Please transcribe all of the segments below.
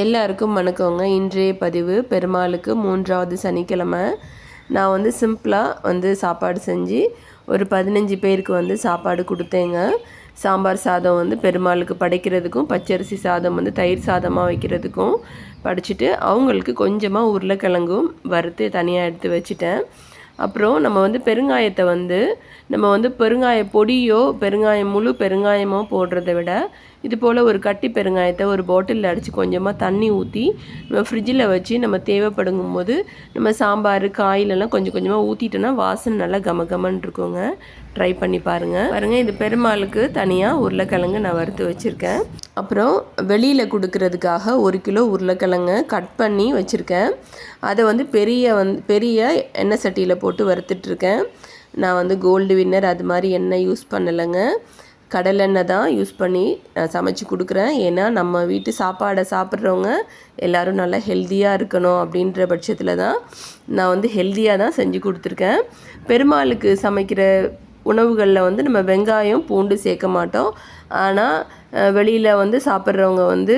எல்லாருக்கும் வணக்கங்க. இன்றைய பதிவு பெருமாளுக்கு மூன்றாவது சனிக்கிழமை. நான் வந்து சிம்பிளாக வந்து சாப்பாடு செஞ்சு ஒரு பதினஞ்சு பேருக்கு வந்து சாப்பாடு கொடுத்தேங்க. சாம்பார் சாதம் வந்து பெருமாளுக்கு படைக்கிறதுக்கும் பச்சரிசி சாதம் வந்து தயிர் சாதமாக வைக்கிறதுக்கும் படைச்சிட்டு அவங்களுக்கு கொஞ்சமாக உருளைக்கிழங்கும் வறுத்து தனியாக எடுத்து வச்சுட்டேன். அப்புறம் நம்ம வந்து பெருங்காயத்தை வந்து நம்ம வந்து பெருங்காய பொடியோ பெருங்காயம் முழு பெருங்காயமோ போடுறத விட இது போல் ஒரு கட்டி பெருங்காயத்தை ஒரு பாட்டிலில் அடித்து கொஞ்சமாக தண்ணி ஊற்றி நம்ம ஃப்ரிட்ஜில் வச்சு நம்ம தேவைப்படுங்கும் போது நம்ம சாம்பார் காயிலெல்லாம் கொஞ்சம் கொஞ்சமாக ஊற்றிட்டோன்னா வாசனை நல்லா கம கமன்னு இருக்குங்க. ட்ரை பண்ணி பாருங்கள் பாருங்கள் இது பெருமாளுக்கு தனியாக உருளைக்கிழங்கு நான் வறுத்து வச்சுருக்கேன். அப்புறம் வெளியில் கொடுக்கறதுக்காக ஒரு கிலோ உருளைக்கிழங்கு கட் பண்ணி வச்சுருக்கேன். அதை வந்து பெரிய வந் பெரிய எண்ணெய் சட்டியில் போட்டு வறுத்துட்ருக்கேன் நான் வந்து கோல்டு வின்னர் அது மாதிரி எண்ணெய் யூஸ் பண்ணலைங்க. கடலெண்ணெய் தான் யூஸ் பண்ணி சமைச்சு கொடுக்குறேன். ஏன்னா நம்ம வீட்டு சாப்பாடை சாப்பிட்றவங்க எல்லோரும் நல்லா ஹெல்த்தியாக இருக்கணும் அப்படின்ற பட்சத்தில் தான் நான் வந்து ஹெல்த்தியாக தான் செஞ்சு கொடுத்துருக்கேன். பெருமாளுக்கு சமைக்கிற உணவுகளில் வந்து நம்ம வெங்காயம் பூண்டு சேர்க்க மாட்டோம். ஆனால் வெளியில் வந்து சாப்பிட்றவங்க வந்து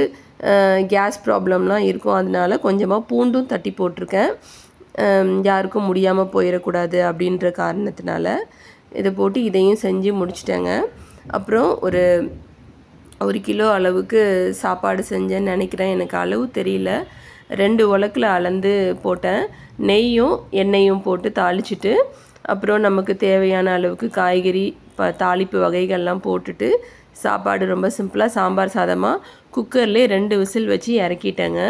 கேஸ் ப்ராப்ளம்லாம் இருக்கும். அதனால கொஞ்சமாக பூண்டும் தட்டி போட்டிருக்கேன். யாருக்கும் முடியாமல் போயிடக்கூடாது அப்படின்ற காரணத்தினால இதை போட்டு இதையும் செஞ்சு முடிச்சிட்டேங்க. அப்புறம் ஒரு ஒரு கிலோ அளவுக்கு சாப்பாடு செஞ்சேன்னு நினைக்கிறேன். எனக்கு அளவு தெரியல. ரெண்டு உலக்கில் அளந்து போட்டேன். நெய்யும் எண்ணெயும் போட்டு தாளிச்சிட்டு அப்புறம் நமக்கு தேவையான அளவுக்கு காய்கறி ப தாளிப்பு வகைகள்லாம் போட்டுட்டு சாப்பாடு ரொம்ப சிம்பிளாக சாம்பார் சாதமாக குக்கர்லேயே ரெண்டு விசில் வச்சு இறக்கிட்டேங்க.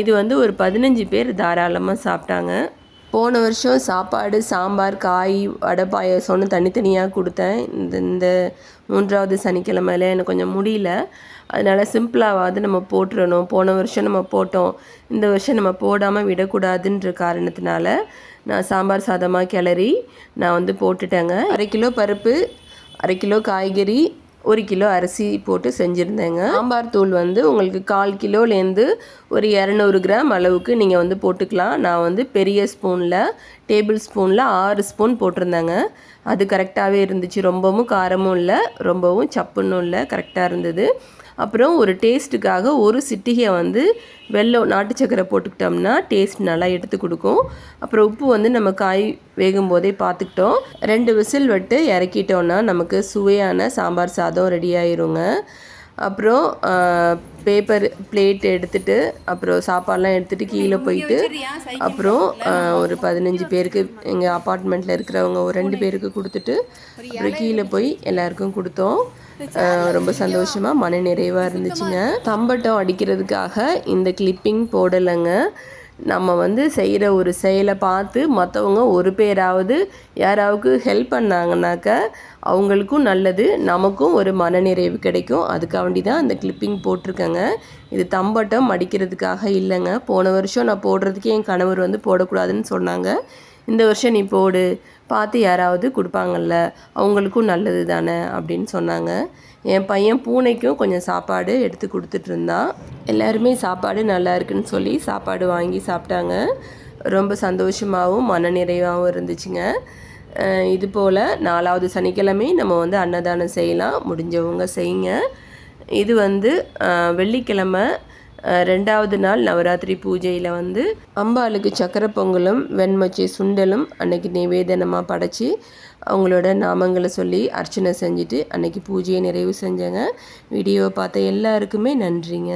இது வந்து ஒரு பதினஞ்சு பேர் தாராளமாக சாப்பிட்டாங்க. போன வருஷம் சாப்பாடு சாம்பார் காய் வடை பாயசம்னு தனித்தனியாக கொடுத்தேன். இந்த இந்த மூன்றாவது சனிக்கிழமையில எனக்கு கொஞ்சம் முடியல. அதனால் சிம்பிளாவது நம்ம போட்டுறணும். போன வருஷம் நம்ம போட்டோம். இந்த வருஷம் நம்ம போடாமல் விடக்கூடாதுன்ற காரணத்தினால நான் சாம்பார் சாதமாக கிளறி நான் வந்து போட்டுட்டேங்க. அரை கிலோ பருப்பு அரை கிலோ காய்கறி ஒரு கிலோ அரிசி போட்டு செஞ்சுருந்தேங்க. சாம்பார் தூள் வந்து உங்களுக்கு கால் கிலோலேருந்து ஒரு இரநூறு கிராம் அளவுக்கு நீங்கள் வந்து போட்டுக்கலாம். நான் வந்து பெரிய ஸ்பூனில் டேபிள் ஸ்பூனில் ஆறு ஸ்பூன் போட்டிருந்தேங்க. அது கரெக்டாகவே இருந்துச்சு. ரொம்பவும் காரமும் இல்லை ரொம்பவும் சப்புன்னும் இல்லை கரெக்டாக இருந்தது. அப்புறம் ஒரு டேஸ்ட்டுக்காக ஒரு சிட்டிகை வந்து வெள்ளம் நாட்டு சக்கரை போட்டுக்கிட்டோம்னா டேஸ்ட் நல்லா எடுத்து கொடுக்கும். அப்புறம் உப்பு வந்து நம்ம காய் வேகும் போதே பார்த்துக்கிட்டோம். ரெண்டு விசில் விட்டு இறக்கிட்டோன்னா நமக்கு சுவையான சாம்பார் சாதம் ரெடி ஆயிருங்க. அப்புறம் பேப்பர் பிளேட் எடுத்துகிட்டு அப்புறம் சாப்பாடெலாம் எடுத்துகிட்டு கீழே போயிட்டு அப்புறம் ஒரு பதினஞ்சு பேருக்கு எங்கள் அப்பார்ட்மெண்ட்டில் இருக்கிறவங்க ஒரு ரெண்டு பேருக்கு கொடுத்துட்டு அப்புறம் கீழே போய் எல்லாருக்கும் கொடுத்தோம். ரொம்ப சந்தோஷமாக மன நிறைவாக இருந்துச்சுங்க. தம்பட்டம் அடிக்கிறதுக்காக இந்த கிளிப்பிங் போடலைங்க. நம்ம வந்து செய்கிற ஒரு செயலை பார்த்து மற்றவங்க ஒரு பேராவது யாராவது ஹெல்ப் பண்ணாங்கனாக்க அவங்களுக்கும் நல்லது நமக்கும் ஒரு மனநிறைவு கிடைக்கும். அதுக்காண்டி தான் அந்த கிளிப்பிங் போட்டிருக்கேங்க. இது தம்பட்டம் அடிக்கிறதுக்காக இல்லைங்க. போன வருஷம் நான் போடுறதுக்கே என் கணவர் வந்து போடக்கூடாதுன்னு சொன்னாங்க. இந்த வருஷம் நீ போடு பார்த்து யாராவது கொடுப்பாங்கல்ல அவங்களுக்கும் நல்லது தானே அப்படின்னு சொன்னாங்க. என் பையன் பூனைக்கும் கொஞ்சம் சாப்பாடு எடுத்து கொடுத்துட்டு இருந்தான். எல்லாருமே சாப்பாடு நல்லா இருக்குன்னு சொல்லி சாப்பாடு வாங்கி சாப்பிட்டாங்க. ரொம்ப சந்தோஷமாகவும் மனநிறைவாகவும் இருந்துச்சுங்க. இது போல் நாலாவது சனிக்கிழமை நம்ம வந்து அன்னதானம் செய்யலாம். முடிஞ்சவங்க செய்யுங்க. இது வந்து வெள்ளிக்கிழமை ரெண்டாவது நாள் நவராத்திரி பூஜையில் வந்து அம்பாளுக்கு சக்கரை பொங்கலும் வெண்மச்சி சுண்டலும் அன்னைக்கு நிவேதனமாக படைச்சி அவங்களோட நாமங்களை சொல்லி அர்ச்சனை செஞ்சுட்டு அன்னைக்கு பூஜையை நிறைவு செஞ்சேங்க. வீடியோவை பார்த்த எல்லாருக்குமே நன்றிங்க.